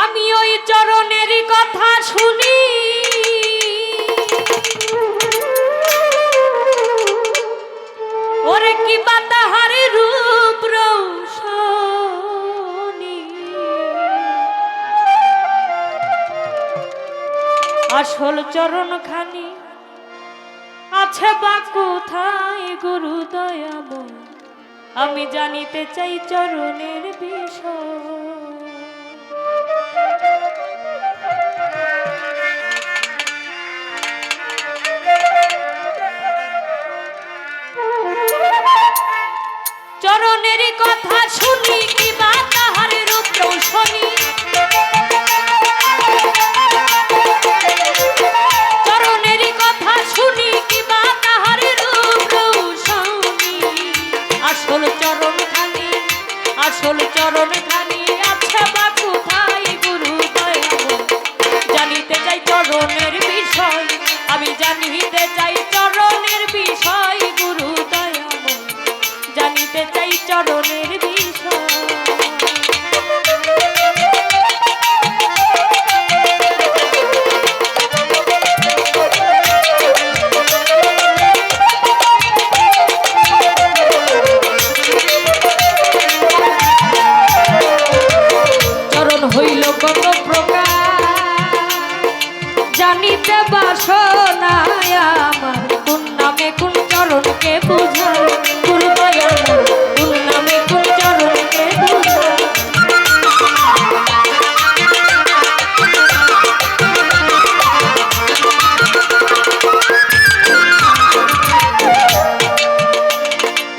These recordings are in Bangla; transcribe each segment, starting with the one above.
আমি ওই চরণেরই কথা শুনি। ওরে কি বা তাহার রূপ রৌশনি। আসল চরণ খানি আছে বা কোথায়, গুরু দয়াময়? আমি জানিতে চাই চরণের বিষয়। চরণের কথা শুনি কি বা তাহার রূপ শুনি জানিতে চাই চরণের বিষয় জানিতে বাসনায়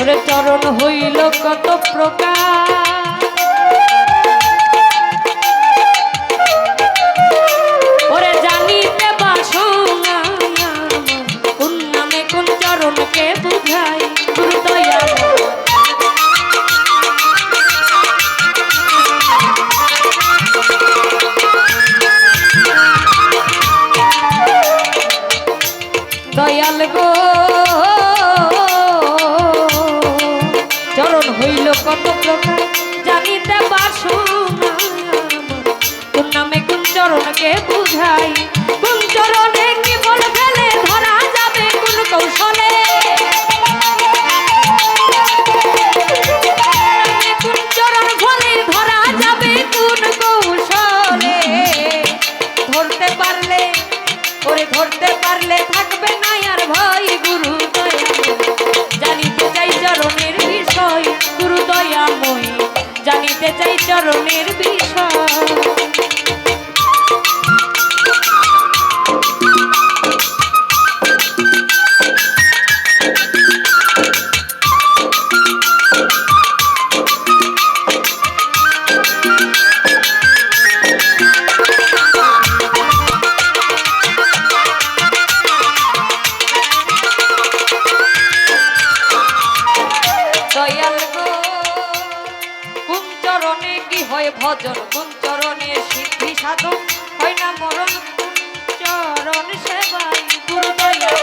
ওরে চরণ হইল কত প্রকার। ওরে জানিতে বাসনা কোন নামে কোন চরণকে বুঝাই? দয়াল গো। চরণকে বুঝাই। দয়াল গো। কোন চরণে কি হয় ভজন? কোন চরণে সিদ্ধি সাধন হয় না মরণ? কোন চরণ সেবাই গুরু দয়াল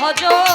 ভজন?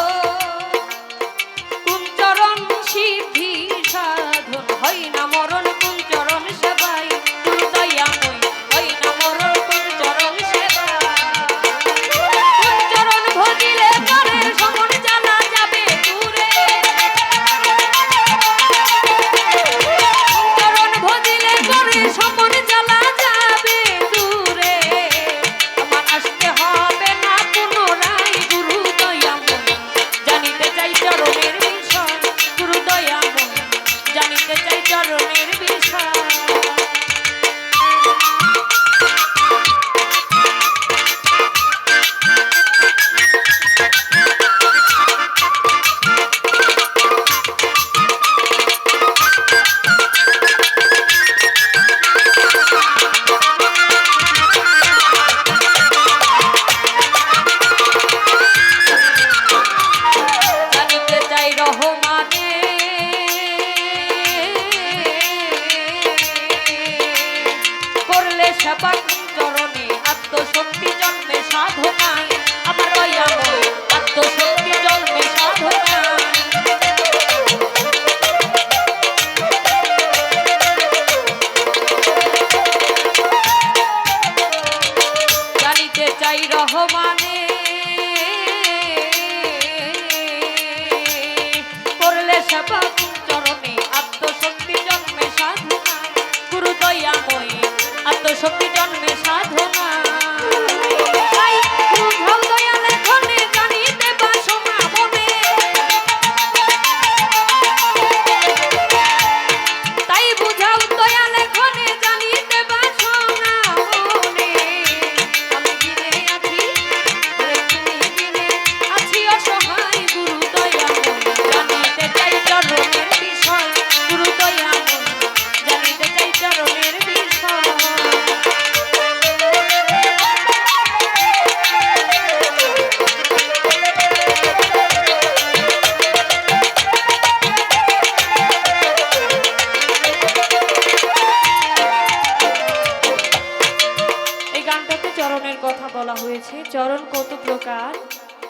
চরণে আত্মশক্তি জন্মে সাধনায় আমার রয়া আত্মশক্তি জন্মে সাধনায় জানিতে চাই রহমানে করলে সেবা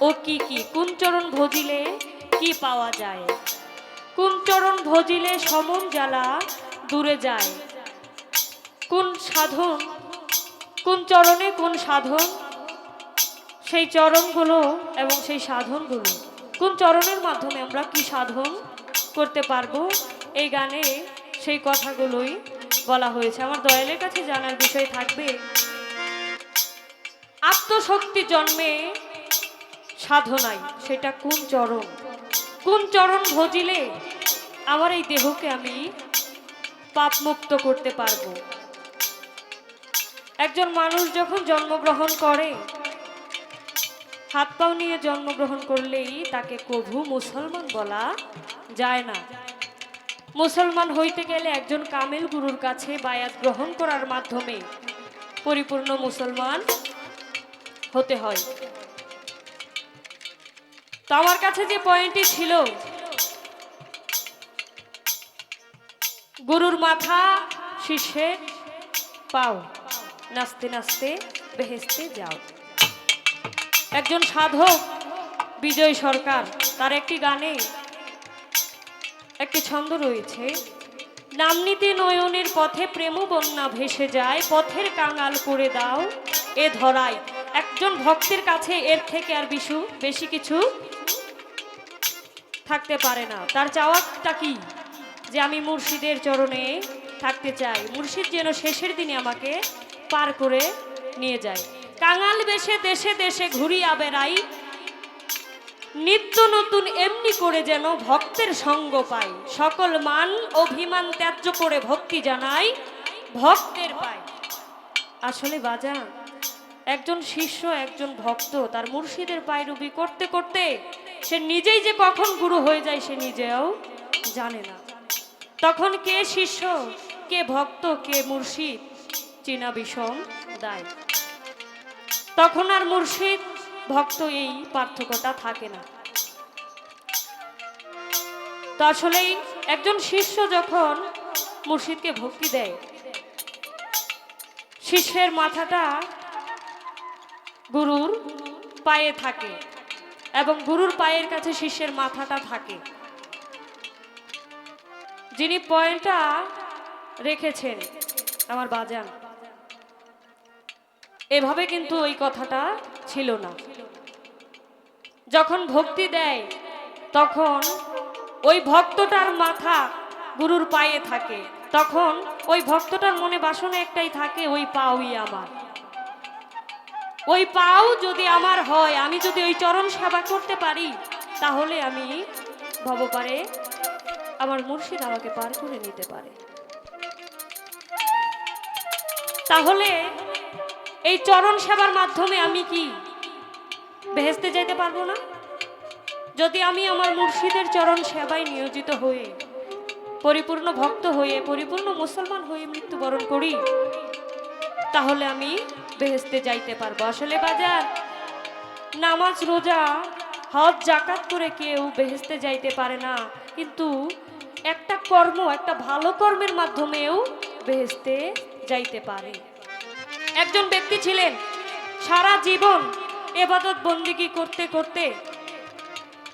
ও কি কি? কোন চরণ ভজিলে কি পাওয়া যায়? কোন চরণ ভজিলে সমন জ্বালা দূরে যায়? কোন সাধন, কোন চরণে কোন সাধন? সেই চরণগুলো এবং সেই সাধনগুলো। কোন চরণের মাধ্যমে আমরা কি সাধন করতে পারব? এই গানে সেই কথাগুলোই বলা হয়েছে। আমার দয়ালের কাছে জানার বিষয় থাকবে আত্মশক্তি জন্মে সাধনাই সেটা কোন চরণ? কোন চরণ ভজিলে আমার এই দেহকে আমি পাপমুক্ত করতে পারব? একজন মানুষ যখন জন্মগ্রহণ করে, হাত পাও নিয়ে জন্মগ্রহণ করলেই তাকে কভু মুসলমান বলা যায় না। মুসলমান হইতে গেলে একজন কামেল গুরুর কাছে বায়াত গ্রহণ করার মাধ্যমে পরিপূর্ণ মুসলমান হতে হয়। তো আমার কাছে যে পয়েন্টটি ছিল, গুরুর মাথা শিষ্যের পাও, নাচতে নাচতে বেহেস্তে যাও। একজন সাধক, বিজয় সরকার, তার একটি গানে একটি ছন্দ রয়েছে নামনীতি নয়নের পথে প্রেম বন্যা ভেসে যায়, পথের কাঙাল করে দাও এ ধরাই। একজন ভক্তের কাছে এর থেকে আর বিশু, বেশি কিছু থাকতে পারে না। তার চাওয়াটা কি? যে আমি মুর্শিদের চরণে থাকতে চাই। মুর্শিদ যেন শেষের দিনে আমাকে পার করে নিয়ে যায়। কাঙাল বেশে দেশে দেশে ঘুরিয়া বেড়াই নিত্য নতুন এমনি করে যেন ভক্তের সঙ্গ পাই। সকল মান, অভিমান ত্যায্য করে ভক্তি জানাই, ভক্তের পাই। আসলে বাজা একজন শিষ্য, একজন ভক্ত তার মুর্শিদের পায়রুবি করতে করতে সে নিজেই যে কখন গুরু হয়ে যায় সে নিজেও জানে না। তখন কে শিষ্য, কে ভক্ত, কে মুর্শিদ, চীনা বিষম দায়। তখন আর মুর্শিদ, ভক্ত এই পার্থক্যটা থাকে না। তো আসলেই একজন শিষ্য যখন মুর্শিদকে ভক্তি দেয়, শিষ্যের মাথাটা গুরুর পায়ে থাকে এবং গুরুর পায়ের কাছে শিষ্যের মাথাটা থাকে। যিনি পয়েন্টটা রেখেছেন, আমার বাজান। এভাবে কিন্তু ওই কথাটা ছিল না। যখন ভক্তি দেয়, তখন ওই ভক্তটার মাথা গুরুর পায়ে থাকে। তখন ওই ভক্তটার মনে বাসনা একটাই থাকে, ওই পাওই আমার। ওই পাও যদি আমার হয়, আমি যদি ওই চরণ সেবা করতে পারি, তাহলে আমি ভবপারে আমার মুর্শিদ আমাকে পার করে নিতে পারে। তাহলে এই চরণ সেবার মাধ্যমে আমি কি বেহেস্তে যেতে পারব না? যদি আমি আমার মুর্শিদের চরণ সেবায় নিয়োজিত হয়ে, পরিপূর্ণ ভক্ত হয়ে, পরিপূর্ণ মুসলমান হয়ে মৃত্যুবরণ করি তাহলে আমি বেহেস্তে যাইতে পারব। আসলে বাজার, নামাজ, রোজা, হজ জাকাত করে কেউ বেহেস্তে যাইতে পারে না। কিন্তু একটা কর্ম, একটা ভালো কর্মের মাধ্যমেও বেহেস্তে যাইতে পারে। একজন ব্যক্তি ছিলেন, সারা জীবন এবাদত বন্দিগি করতে করতে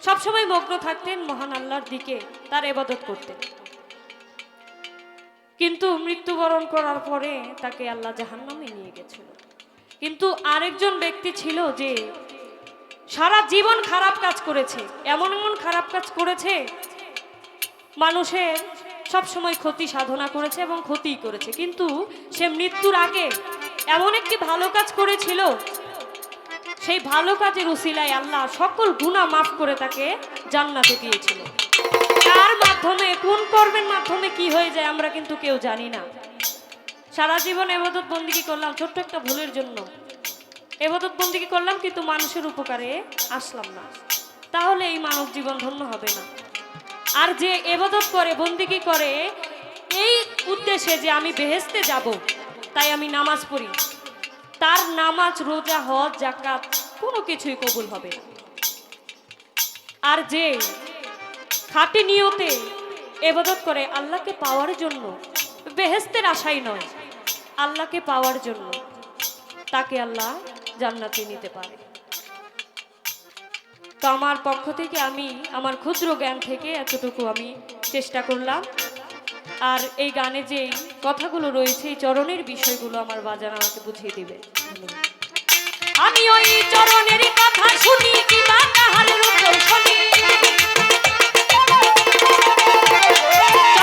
সবসময় মগ্ন থাকতেন মহান আল্লাহর দিকে, তার এবাদত করতে কিন্তু মৃত্যুবরণ করার পরে তাকে আল্লাহ জাহান্নামে নিয়ে গেছিল। কিন্তু আরেকজন ব্যক্তি ছিল যে সারা জীবন খারাপ কাজ করেছে, এমন এমন খারাপ কাজ করেছে, মানুষের সব সময় ক্ষতি সাধনা করেছে এবং ক্ষতিই করেছে। কিন্তু সে মৃত্যুর আগে এমন একটি ভালো কাজ করেছিল, সেই ভালো কাজের উসিলায় আল্লাহ সকল গুণা মাফ করে তাকে জান্নাতে দিয়েছিল। তার মাধ্যমে, কোন কর্মের মাধ্যমে কি হয়ে যায় আমরা কিন্তু কেউ জানি না। সারা জীবন এবাদত বন্দিকে করলাম, ছোট্ট একটা ভুলের জন্য। এবাদত বন্দিকে করলাম, কিন্তু মানুষের উপকারে আসলাম না। তাহলে এই মানব জীবন ধন্য হবে না। আর যে এবাদত করে বন্দিকি করে, এই উদ্দেশ্যে যে আমি বেহেস্তে যাব, তাই আমি নামাজ পড়ি। তার নামাজ, রোজা, হজ জাকাত কোনো কিছুই কবুল হবে আর যে খাটি নিয়তে এবাদত করে আল্লাহকে পাওয়ার জন্য। বেহেস্তের আশাই নয়, আল্লাহকে পাওয়ার জন্য তাকে আল্লাহ জান্নাতে নিতে পারে। তো আমার পক্ষ থেকে আমি, আমার ক্ষুদ্র জ্ঞান থেকে এতটুকু আমি চেষ্টা করলাম। আর এই গানে যে কথাগুলো রয়েছে, এই চরণের বিষয়গুলো আমার বাজান আমাকে বুঝিয়ে দিবে। আমি ওই চরণের কথা শুনি কিবা কাহার রূপ Yeah.